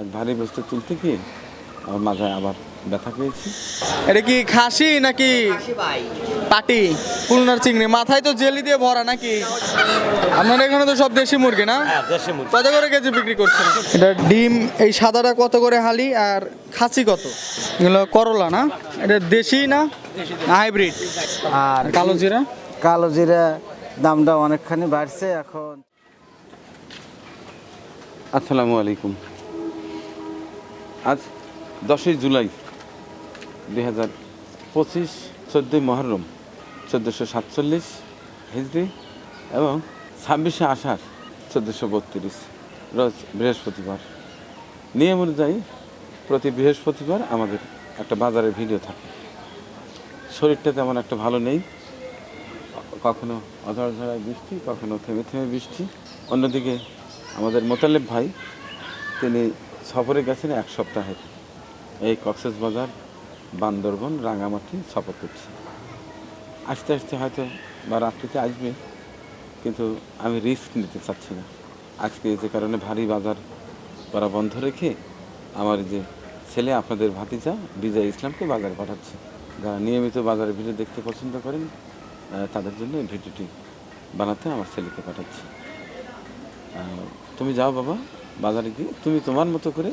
এক ভারী বস্তু তুলতে গিয়ে আমার মাথায় আবার ব্যথা পেয়েছি। এটা কি খাসি নাকি পাটি? খুলনার চিংড়ি। মাথায় তো জেলি দিয়ে ভরা নাকি? আপনার এখানে তো সব দেশি মুরগি না? কত করে কেজি বিক্রি করছেন? এটা ডিম এই সাদাটা কত করে হালি আর খাসি কত? এগুলো করলা না? এটা দেশি না? হাইব্রিড। আর কালো জিরা? কালো জিরা দামটা অনেকখানি বাড়ছে এখন। আসসালামু আলাইকুম। আজ দশই জুলাই দুই হাজার পঁচিশ চোদ্দোই মহরম, চোদ্দোশো সাতচল্লিশ হিজড়ি এবং ছাব্বিশে আষাঢ়, চোদ্দোশো বত্রিশ, রোজ বৃহস্পতিবার। নিয়ম অনুযায়ী প্রতি বৃহস্পতিবার আমাদের একটা বাজারের ভিডিও থাকে। শরীরটা তেমন একটা ভালো নেই। কখনো অঝড় ঝড়ায় বৃষ্টি, কখনো থেমে থেমে বৃষ্টি। অন্যদিকে আমাদের মোতালেব ভাই, তিনি সফরে গেছেন এক সপ্তাহের এই কক্সেস বাজার, বান্দরবন রাঙামাটি সফর করছে। আস্তে আস্তে হয়তো বা রাত্রিতে আসবে, কিন্তু আমি রিস্ক নিতে চাচ্ছি না। আজকে যে কারণে ভারী বাজার করা বন্ধ রেখে আমার যে ছেলে, আপনাদের ভাতিজা বিজয় ইসলামকে বাজারে পাঠাচ্ছে। যারা নিয়মিত বাজারে ভিডিও দেখতে পছন্দ করেন তাদের জন্য ভিডিওটি বানাতে আমার ছেলেকে পাঠাচ্ছি। তুমি যাও বাবা। বাজারে গিয়ে তুমি তোমার মতো করে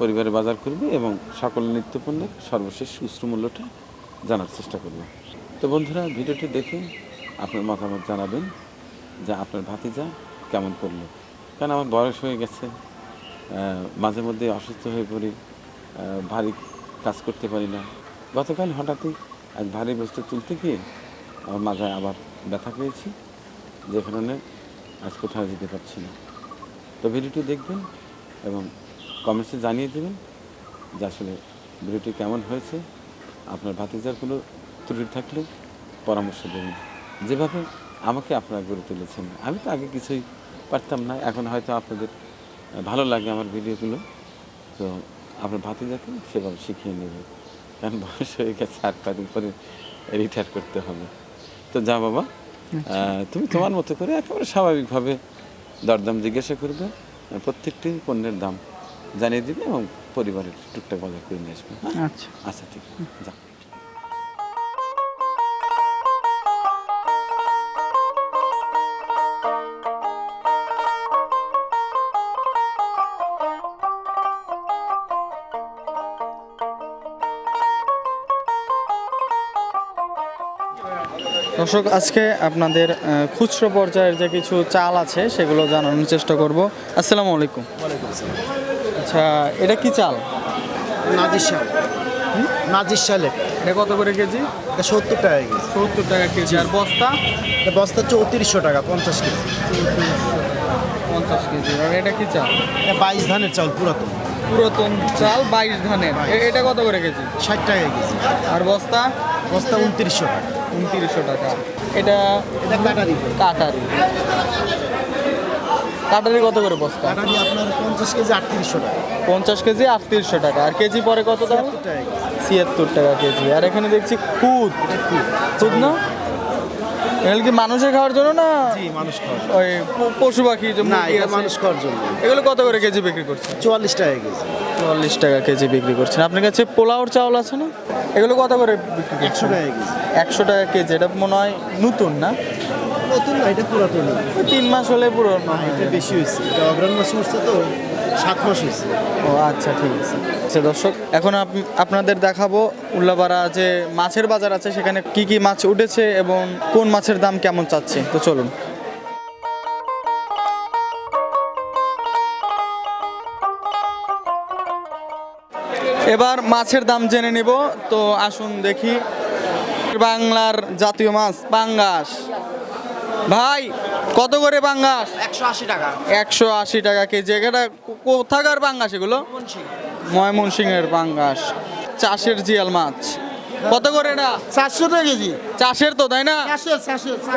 পরিবারে বাজার করবে এবং সকল নিত্যপণ্যের সর্বশেষ উচ্চ মূল্যটা জানার চেষ্টা করবে। তো বন্ধুরা, ভিডিওটি দেখে আপনার মতামত জানাবেন যে আপনার ভাতিজা কেমন করল। কারণ আমার বয়স হয়ে গেছে মাঝে মধ্যে অসুস্থ হয়ে পড়ি ভারী কাজ করতে পারি না। গতকাল হঠাৎই এক ভারী বস্তু তুলতে গিয়ে আমার মাথায় আবার ব্যথা পেয়েছি, যে কারণে আজ কোথাও যেতে পারছি না। তো ভিডিওটি দেখবেন এবং কমেন্টসে জানিয়ে দেবেন যে আসলে ভিডিওটি কেমন হয়েছে আপনার ভাতিজার কোনো ত্রুটি থাকলে পরামর্শ দেবেন। যেভাবে আমাকে আপনারা গড়ে তুলেছেন আমি তো আগে কিছুই পারতাম না এখন হয়তো আপনাদের ভালো লাগে আমার ভিডিওগুলো তো আপনার ভাতিজাকে সেভাবে শিখিয়ে নেবে। কারণ বয়স হয়ে গেছে আর কদিন পরে রিটায়ার করতে হবে। তো যা বাবা তুমি তোমার মতো করে একেবারে স্বাভাবিকভাবে দরদাম জিজ্ঞাসা করবে প্রত্যেকটি পণ্যের দাম জানিয়ে দিবে এবং পরিবারের টুকটাক বাজার করে নিয়ে আসবে। হ্যাঁ? আচ্ছা। আচ্ছা ঠিক আছে। দর্শক আজকে আপনাদের খুচরো পর্যায়ের যে কিছু চাল আছে সেগুলো জানানোর চেষ্টা করব। আসসালামু আলাইকুম। আচ্ছা এটা কি চাল? নাজির শাল। নাজির শালে এটা কত করে কেজি? এটা সত্তর টাকা কেজি। সত্তর টাকা কেজি। আর বস্তা? বস্তা চৌত্রিশশো টাকা পঞ্চাশ কেজি। পঞ্চাশ কেজি। আর এটা কি চাল? এটা বাইশ ধানের চাউল পুরাতন। পুরাতন চাল বাইশ ধানের। এটা কত করে কেজি? ষাট টাকা কেজি। আর বস্তা? বস্তা উনত্রিশশো টাকা। উনত্রিশশো টাকা। এটা এটা কাটারি। কাটারি। কাটারি কত করে বস্তা? কাটারি আপনার পঞ্চাশ কেজি আটত্রিশশো টাকা। পঞ্চাশ কেজি আটত্রিশশো টাকা। আর কেজি পরে কত দাম? ছিয়াত্তর টাকা। কেজি। আর এখানে দেখছি কুদ কুদ না? এগুলো কি মানুষের খাওয়ার জন্য না জি মানুষ খাওয়ার ওই পশু পাখি যে না এটা মানুষ খাওয়ার জন্য। এগুলো কত করে কেজি বিক্রি করছে চুয়াল্লিশ টাকা কেজি। চুয়াল্লিশ টাকা কেজি বিক্রি করছেন। আপনার কাছে পোলাওর চাউল আছে না? এগুলো কত করে বিক্রি একশো করছেন? টাকা কেজি। একশো টাকা কেজি এটা মনে হয় নতুন না? নতুন না এটা পুরাতন তিন মাস হলে পুরো না এটা বেশি হয়েছে। এটা অগ্রাণ মাসে উঠছে তো। সাত মাস ও আচ্ছা ঠিক আছে। আচ্ছা দর্শক, এখন আপ- আপনাদের দেখাবো উল্লাপাড়া যে মাছের বাজার আছে, সেখানে কি কি মাছ উঠেছে এবং কোন মাছের দাম কেমন চাচ্ছে? তো চলুন। এবার মাছের দাম জেনে নিব। তো আসুন দেখি। বাংলার জাতীয় মাছ, পাঙ্গাস। ভাই কত করে পাঙ্গাস একশো আশি টাকা। একশো আশি টাকা কেজি। এটা কো- কোথাকার পাঙ্গাস এগুলো? ময়মনসিংহের পাঙ্গাস চাষের জিয়াল মাছ। কত করে এটা? চারশো টাকা কেজি। চাষের তো তাই না?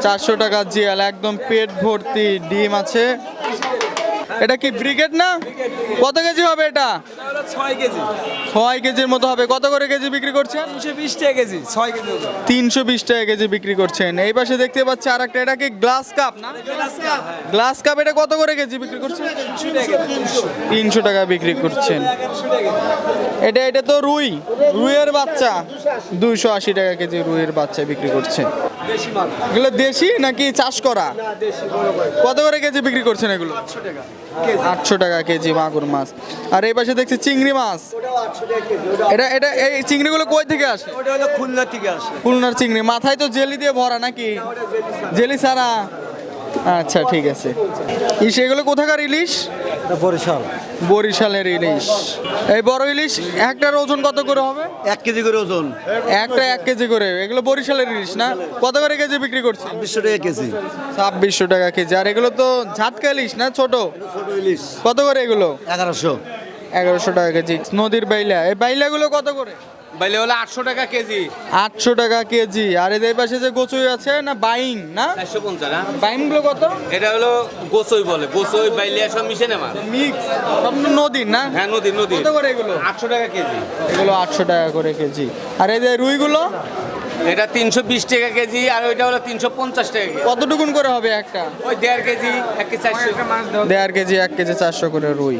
চারশো টাকা জিয়াল। একদম পেট ভর্তি ডিম আছে। এটা কি ব্রিগেড না? কত কেজি হবে এটা? ছয় কেজি। ছয় কেজির মতো হবে। কত করে কেজি বিক্রি করছেন? তিনশো বিশ টাকা কেজি ছয় কেজি তিনশো বিশ টাকা কেজি বিক্রি করছেন। এই পাশে দেখতে পাচ্ছি আর একটা এটা কি গ্লাস কাপ না? গ্লাস কাপ এটা কত করে কেজি বিক্রি করছেন? তিনশো টাকা বিক্রি করছেন। এটা এটা তো রুই। রুইয়ের বাচ্চা। দুইশো আশি টাকা কেজি রুইয়ের বাচ্চা বিক্রি করছেন। এগুলো দেশি নাকি চাষ করা? কত করে কেজি বিক্রি করছেন এগুলো? আটশো টাকা কেজি। মাগুর মাছ। আর এই পাশে দেখছি চিংড়ি মাছ। এটা এটা এই চিংড়িগুলো কই থেকে আসে? খুলনা থেকে আসে। খুলনার চিংড়ি। মাথায় তো জেলি দিয়ে ভরা নাকি? জেলি ছাড়া। আচ্ছা ঠিক আছে। ইস এগুলো কোথাকার ইলিশ? বরিশাল? বরিশালের ইলিশ। এই বড় ইলিশ একটার ওজন কত করে হবে? এক কেজি করে ওজন। একটা এক কেজি করে। এগুলো বরিশালের ইলিশ না? কত করে কেজি বিক্রি করছে ছাব্বিশশো টাকা কেজি। ছাব্বিশশো টাকা কেজি। আর এগুলো তো ঝাটকা ইলিশ না ছোট? ছোট ইলিশ। কত করে এগুলো? এগারোশো। এগারোশো টাকা কেজি। নদীর বাইলা। এই বাইলাগুলো কত করে? বাইলে হলো আটশো টাকা কেজি। আটশো টাকা কেজি। আর এদের পাশে যে গোচই আছে না বাইং না? চারশো পঞ্চাশ হ্যাঁ? বাইংগুলো কত? এটা হলো গোচই বলে। গোচই বাইলে সব মিশে নেওয়া মিক্স সব তো নদীর না? হ্যাঁ নদী নদী। কত করে এগুলো? আটশো টাকা কেজি। এগুলো আটশো টাকা করে কেজি। আর এই যে রুইগুলো? এটা তিনশো বিশ টাকা কেজি আর ওইটা হলো তিনশো পঞ্চাশ টাকা কেজি। কতটুকুন করে হবে একটা? ওই দেড় কেজি এক কেজি চারশো। দেড় কেজি এক কেজি চারশো করে রুই।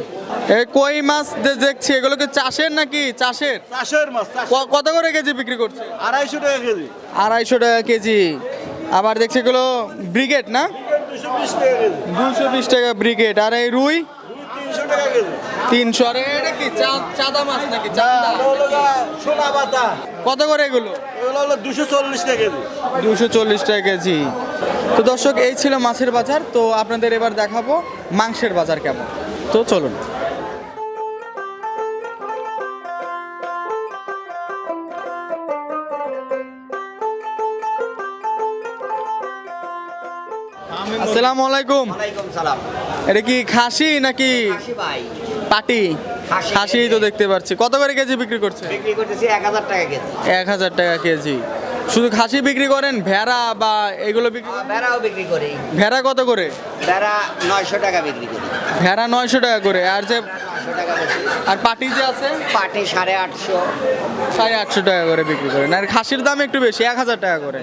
এই কই মাছ দেখছি এগুলো কি চাষের নাকি? চাষের? চাষের মাছ কত করে কেজি বিক্রি করছে? আড়াইশো টাকা কেজি। আড়াইশো টাকা কেজি। আবার দেখছি এগুলো ব্রিগেড না? দুশো বিশ টাকা দুশো বিশ টাকা ব্রিগেড। আর এই রুই? তিনশো আর এটা কি চাঁদা মাছ নাকি? সোনা পাতা। কত করে এগুলো? এগুলো হলো দুশো চল্লিশ টাকা কেজি। দুশো চল্লিশ টাকা কেজি। তো দর্শক এই ছিল মাছের বাজার। তো আপনাদের এবার দেখাবো মাংসের বাজার কেমন। তো চলুন। আসসালামু আলাইকুম। ওয়ালাইকুম সালাম। এটা কি খাসি নাকি পাটি? খাসি। তো দেখতে পাচ্ছি। কত করে কেজি বিক্রি করছে? বিক্রি করতেছি এক হাজার টাকা কেজি। এক হাজার টাকা কেজি। শুধু খাসি বিক্রি করেন ভেড়া বা এগুলো বিক্রি ভেড়াও বিক্রি করি। ভেড়া কত করে? ভেড়া নয়শো টাকা বিক্রি করি। ভেড়া নয়শো টাকা করে। আর যে আর পাটি যে আছে? পাটি সাড়ে আটশো। সাড়ে আটশো টাকা করে বিক্রি করেন। আর খাসির দাম একটু বেশি এক হাজার টাকা করে।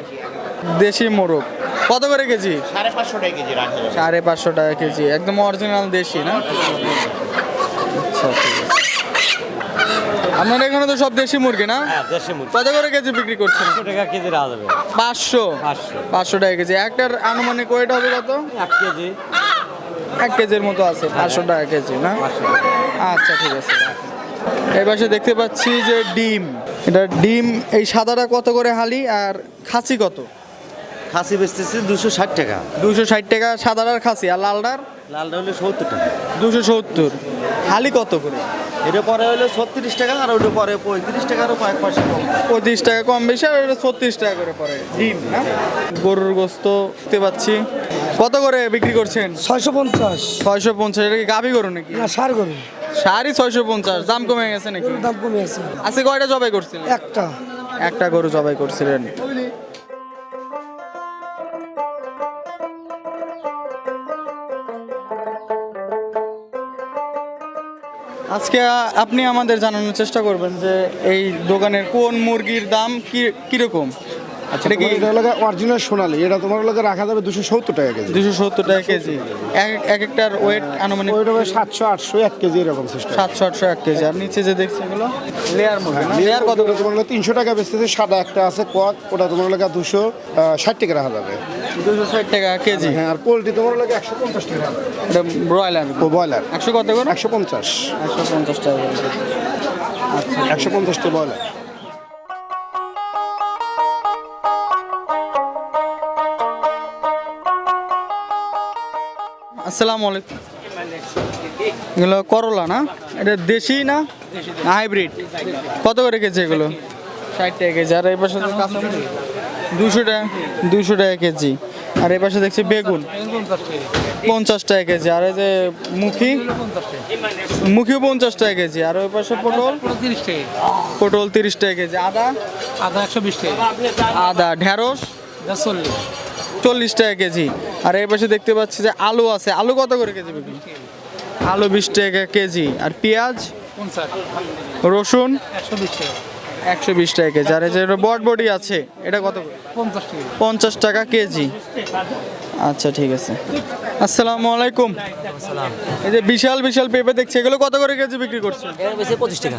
দেশি মোরগ। কত করে কেজি? সাড়ে পাঁচশো টাকা কেজি রাখা। সাড়ে পাঁচশো টাকা কেজি একদম অরিজিনাল দেশি না? আচ্ছা ঠিক আছে। আপনার এখানে তো সব দেশি মুরগি না? হ্যাঁ দেশি মুরগি। কত করে কেজি বিক্রি করছেন? একশো টাকা কেজি রাখা যাবে। পাঁচশো? পাঁচশো। পাঁচশো টাকা কেজি। একটার আনুমানিক ওয়েট হবে কত? এক কেজি। এক কেজির মতো আছে পাঁচশো টাকা কেজি না? আচ্ছা ঠিক আছে। এই পাশে দেখতে পাচ্ছি যে ডিম। এটা ডিম এই সাদাটা কত করে হালি আর খাসি কত? খাসি বেচতেছি দুশো ষাট টাকা। দুশো ষাট টাকা সাদাটার খাসি। আর লালটার? লালটা হলে সত্তর টাকা। দুশো সত্তর। হালি কত করে? এটা পরে হলে ছত্রিশ টাকা আর ওটা পরে পঁয়ত্রিশ টাকারও কয়েক পয়সা কম। পঁয়ত্রিশ টাকা কম বেশি আর এটা ছত্রিশ টাকা করে পড়ে ডিম না গরুর গোস্ত দেখতে পাচ্ছি। কত করে বিক্রি করছেন? ছয়শো পঞ্চাশ। ছয়শো পঞ্চাশ এটা কি গাভি গরু নাকি? না সার গরু। সাড়ে ছয়শো পঞ্চাশ দাম কমে গেছে নাকি? দাম কমে গেছে। আজকে কয়টা জবাই করছিলেন? একটা। একটা গরু জবাই করছিলেন। আজকে আপনি আমাদের জানানোর চেষ্টা করবেন যে এই দোকানের কোন মুরগির দাম কি কীরকম? আচ্ছা কি এটা অরিজিনাল সোনালি এটা তোমার রাখা যাবে দুশো সত্তর টাকা কেজি। দুশো সত্তর টাকা কেজি। এক এক একটার ওয়েট আনুমানিক ওইটা হবে সাতশো আটশো এক কেজি এরকম সাতশো আটশো এক কেজি। আর নিচে যে দেখছি এগুলো লেয়ার মুরগি লেয়ার কত? তোমার তিনশো টাকা বেচতেছে সাদা একটা আছে কক ওটা তোমার দুশো ষাট টাকা রাখা যাবে। দুশো ষাট টাকা কেজি। হ্যাঁ আর পোলট্রি তোমার লোকে একশো পঞ্চাশ টাকা। এটা ব্রয়লার ও ব্রয়লার একশো কত করে? একশো পঞ্চাশ। একশো পঞ্চাশ টাকা কেজি। একশো পঞ্চাশটা ব্রয়লার আসসালামু আলাইকুম। এগুলো করলা না? এটা দেশি না? হাইব্রিড। কত করে কেজি এগুলো? ষাট টাকা কেজি। আর এই পাশে দুশো টাকা দুশো টাকা কেজি। আর এই পাশে দেখছি বেগুন। পঞ্চাশ টাকা কেজি। আর এই যে মুখি মুখিও পঞ্চাশ টাকা কেজি। আর ওই পাশে পটল তিরিশ টাকা পটল তিরিশ টাকা কেজি। আদা আদা একশো বিশ টাকা আদা ঢেঁড়স চল্লিশ। চল্লিশ টাকা কেজি। আর এই পাশে দেখতে পাচ্ছি যে আলু আছে। আলু কত করে কেজি বিক্রি আলু বিশ টাকা কেজি। আর পেঁয়াজ রসুন একশো বিশ টাকা। একশো বিশ টাকা কেজি। আর এই যে বটবডি আছে এটা কত করে? পঞ্চাশ টাকা। পঞ্চাশ টাকা কেজি। আচ্ছা ঠিক আছে। আসসালামু আলাইকুম। এই যে বিশাল বিশাল পেঁপে দেখছি এগুলো কত করে কেজি বিক্রি করছেন? পঁচিশ টাকা।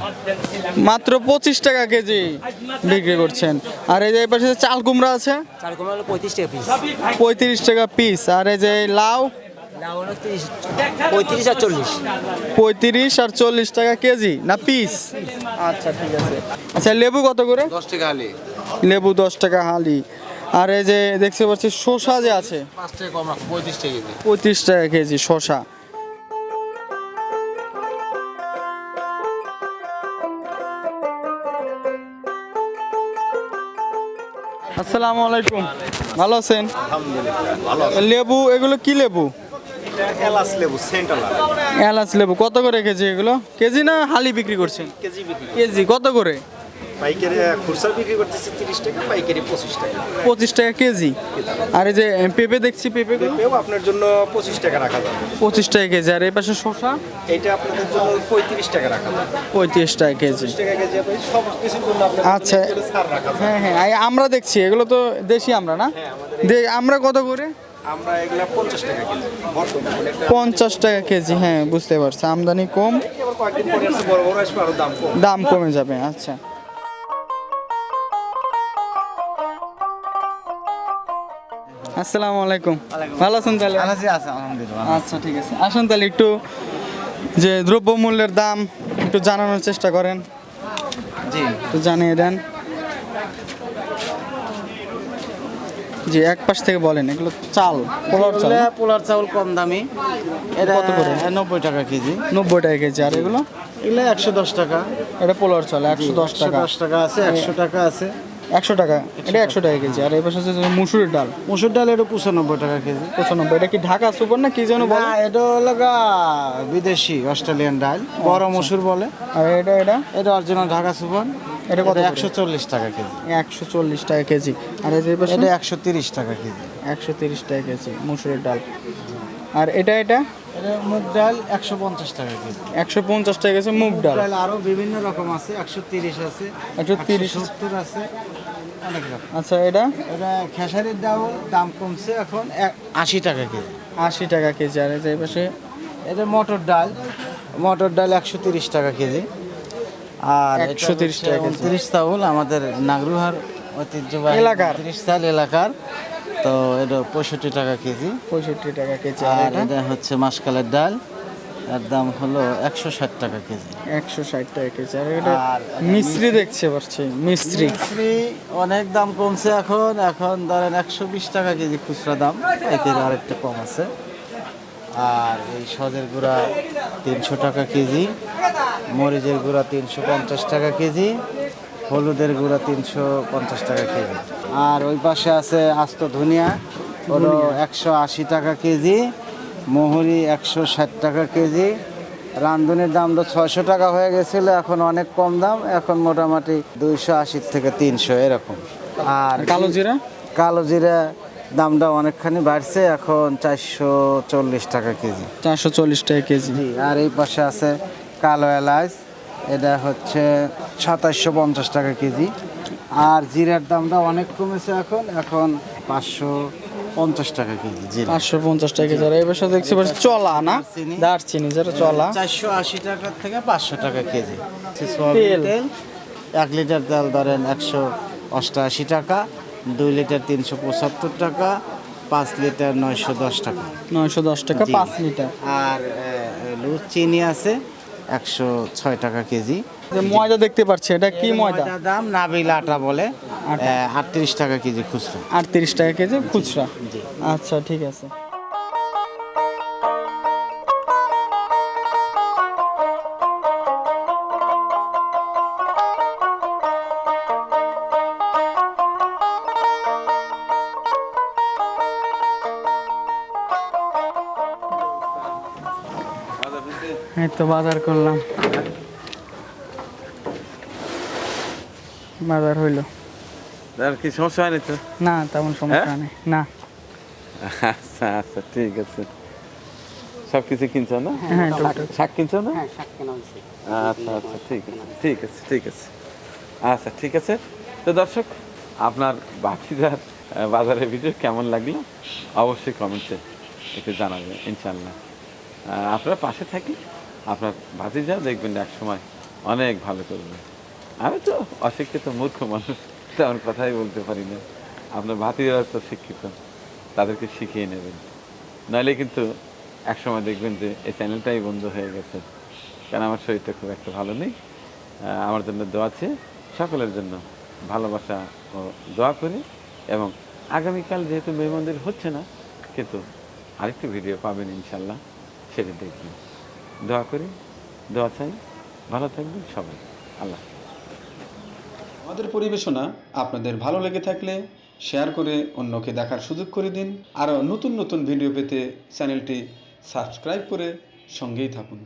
মাত্র পঁচিশ টাকা কেজি বিক্রি করছেন। আর এই যে এই পাশে চাল কুমড়া আছে? চার কমা হলো পঁয়ত্রিশ টাকা পিস পঁয়ত্রিশ টাকা পিস আর এই যে লাউ? পঁয়ত্রিশ আর চল্লিশ পঁয়ত্রিশ আর চল্লিশ টাকা কেজি না পিস? আচ্ছা ঠিক আছে। আচ্ছা লেবু কত করে? দশ টাকা আলি লেবু দশ টাকা হালি। আর এই যে দেখতে পাচ্ছি শসা যে আছে পঁয়ত্রিশ টাকা কেজি। শসা। আসসালামু আলাইকুম। ভালো আছেন? লেবু এগুলো কি লেবু? এলাচ লেবু সেন্টার এলাচ লেবু কত করে কেজি এগুলো? কেজি না হালি বিক্রি করছেন? কেজি বিক্রি কেজি কত করে? পাইকারি খুচরা বিক্রি করতেছে তিরিশ টাকা পাইকারি পঁচিশ টাকা। পঁচিশ টাকা কেজি। আর এই যে পেঁপে দেখছি পেঁপে পেঁপেও আপনার জন্য পঁচিশ টাকা রাখা যাবে। পঁচিশ টাকা কেজি আর এই পাশে শসা? এইটা আপনাদের জন্য পঁয়ত্রিশ টাকা রাখা যাবে। পঁয়ত্রিশ টাকা কেজি। টাকা কেজি আপনি সব কিছুর জন্য আপনার আচ্ছা। হ্যাঁ হ্যাঁ আমরা দেখছি এগুলো তো দেশি আমরা না? দে- আমরা কত করে? আমরা এগুলা পঞ্চাশ টাকা কেজি বর্তমানে। পঞ্চাশ টাকা কেজি হ্যাঁ বুঝতে পারছি। আমদানি কম। কয়েকদিন পরে আসছে বড় বড় আসবে আরও দাম কম। দাম কমে যাবে আচ্ছা। আসসালামু আলাইকুম। ভালো আছেন তাহলে? আছে আছে আলহামদুলিল্লাহ। আচ্ছা ঠিক আছে। আসুন তাহলে একটু যে দ্রব্যমূল্যের দাম একটু জানানোর চেষ্টা করেন। জি। একটু জানিয়ে দেন। জি এক পাশ থেকে বলেন এগুলো চাল পোলার চাল। পোলার চাউল কম দামি। এটা কত করে? নব্বই টাকা কেজি। নব্বই টাকা কেজি আর এগুলো? এগুলো একশো দশ টাকা। এটা পোলার চাল একশো দশ টাকা। দশ টাকা আছে একশো টাকা আছে। একশো টাকা এটা একশো টাকা কেজি আর এই পাশে হচ্ছে যে মুসুরির ডাল। মুসুর ডাল এটা পঁচানব্বই টাকা কেজি। পঁচানব্বই এটা কি ঢাকা সুপার না কি যেন না এটা হলো বিদেশি অস্ট্রেলিয়ান ডাল বড় মসুর বলে। আর এটা এটা? এটা অরিজিনাল ঢাকা সুপার। এটা কত একশো চল্লিশ টাকা কেজি। একশো চল্লিশ টাকা কেজি। আর এটা একশো তিরিশ টাকা কেজি। একশো তিরিশ টাকা কেজি মুসুরির ডাল। আর এটা এটা? এটা মুগ ডাল একশো পঞ্চাশ টাকা কেজি। একশো পঞ্চাশ টাকা কেজি মুগ ডাল। ডাল আরও বিভিন্ন রকম আছে একশো তিরিশ আছে একশো তিরিশ। সত্তর আছে অনেক রকম। আচ্ছা এটা? এটা খেসারির ডাল দাম কমছে এখন আশি টাকা কেজি। আশি টাকা কেজি। আর এই পাশে? এটা মটর ডাল মটর ডাল একশো তিরিশ টাকা কেজি। আর 130 টাকা কেজি। তিরিশ চাউল আমাদের নাগরুহার ঐতিহ্যবাহী এলাকার। তিরিশ চাল এলাকার। তো এটা পঁয়ষট্টি টাকা কেজি। পঁয়ষট্টি টাকা কেজি আর এটা হচ্ছে মাসকালের ডাল। এর দাম হলো একশো ষাট টাকা কেজি। একশো ষাট টাকা কেজি। আর এটা মিস্ত্রি দেখছে পাচ্ছি মিস্ত্রি মিস্ত্রি অনেক দাম কমছে এখন। এখন ধরেন একশো বিশ টাকা কেজি খুচরা দাম। একের আরেকটা কম আছে। আর এই সজের গুঁড়া তিনশো টাকা কেজি মরিচের গুঁড়া তিনশো পঞ্চাশ টাকা কেজি হলুদের গুঁড়া তিনশো পঞ্চাশ টাকা কেজি। আর ওই পাশে আছে আস্ত ধনিয়া হলো একশো আশি টাকা কেজি মহুরি একশো ষাট টাকা কেজি। রান্ধুনির দাম তো ছয়শো টাকা হয়ে গেছিল এখন অনেক কম দাম এখন মোটামুটি দুইশো আশি থেকে তিনশো এরকম। আর কালো জিরা? কালো জিরা দামটা অনেকখানি বাড়ছে এখন চারশো চল্লিশ টাকা কেজি। চারশো চল্লিশ টাকা কেজি। আর এই পাশে আছে কালো এলাচ এটা হচ্ছে সাতাশশো পঞ্চাশ টাকা কেজি। আর জিরার দামটা অনেক কমেছে এখন এখন পাঁচশো পঞ্চাশ টাকা কেজি জিরা। পাঁচশো পঞ্চাশ টাকা কেজি। এই পাশে দেখছি চলা না? দারচিনি। দারচিনি যেটা চলা। চারশো আশি টাকার থেকে পাঁচশো টাকা কেজি। তেল। এক লিটার তেল ধরেন একশো অষ্টআশি টাকা। দুই লিটার তিনশো পঁচাত্তর টাকা পাঁচ লিটার নয়শো দশ টাকা। নয়শো দশ টাকা পাঁচ লিটার। আর লুজ চিনি আছে একশো ছয় টাকা কেজি। ময়দা দেখতে পাচ্ছি এটা কি ময়দা? দাম নাবিল আটা বলে আটত্রিশ টাকা কেজি খুচরা। আটত্রিশ টাকা কেজি খুচরা। আচ্ছা ঠিক আছে। এই তো বাজার করলাম। বাজার হইল। আর কি সমস্যা হয়নি তো? না তেমন সমস্যা হ্যাঁ? নেই না। আচ্ছা আচ্ছা ঠিক আছে। সব কিছু কিনছো না? হ্যাঁ শাক কিনছো না? হ্যাঁ শাক কেনা হয়েছে। আচ্ছা আচ্ছা ঠিক আছে ঠিক আছে ঠিক আছে। আচ্ছা ঠিক আছে। তো দর্শক আপনার বাকিদার বাজারের ভিডিও কেমন লাগল? অবশ্যই কমেন্টে একটু জানাবেন ইনশাল্লাহ আপনার পাশে থাকি। আপনার ভাতিজা দেখবেন এক সময় অনেক ভালো করবে। আমি তো অশিক্ষিত মূর্খ মানুষ, তেমন কথাই বলতে পারি না। আপনার ভাতিজারা তো শিক্ষিত, তাদেরকে শিখিয়ে নেবেন। নাহলে কিন্তু এক সময় দেখবেন যে এই চ্যানেলটাই বন্ধ হয়ে গেছে। কারণ আমার শরীরটা খুব একটা ভালো নেই। আমার জন্য দোয়া আছে। সকলের জন্য ভালোবাসা ও দোয়া করি এবং আগামীকাল যেহেতু মেয়ে মন্দির হচ্ছে না, কিন্তু আরেকটু ভিডিও পাবেন ইনশাল্লাহ, সেটা দেখবেন। দোয়া করি, দোয়া চাই। ভালো থাকবেন সবাই। আল্লাহ আমাদের পরিবেশনা আপনাদের ভালো লেগে থাকলে শেয়ার করে অন্যকে দেখার সুযোগ করে দিন। আরও নতুন নতুন ভিডিও পেতে চ্যানেলটি সাবস্ক্রাইব করে সঙ্গেই থাকুন।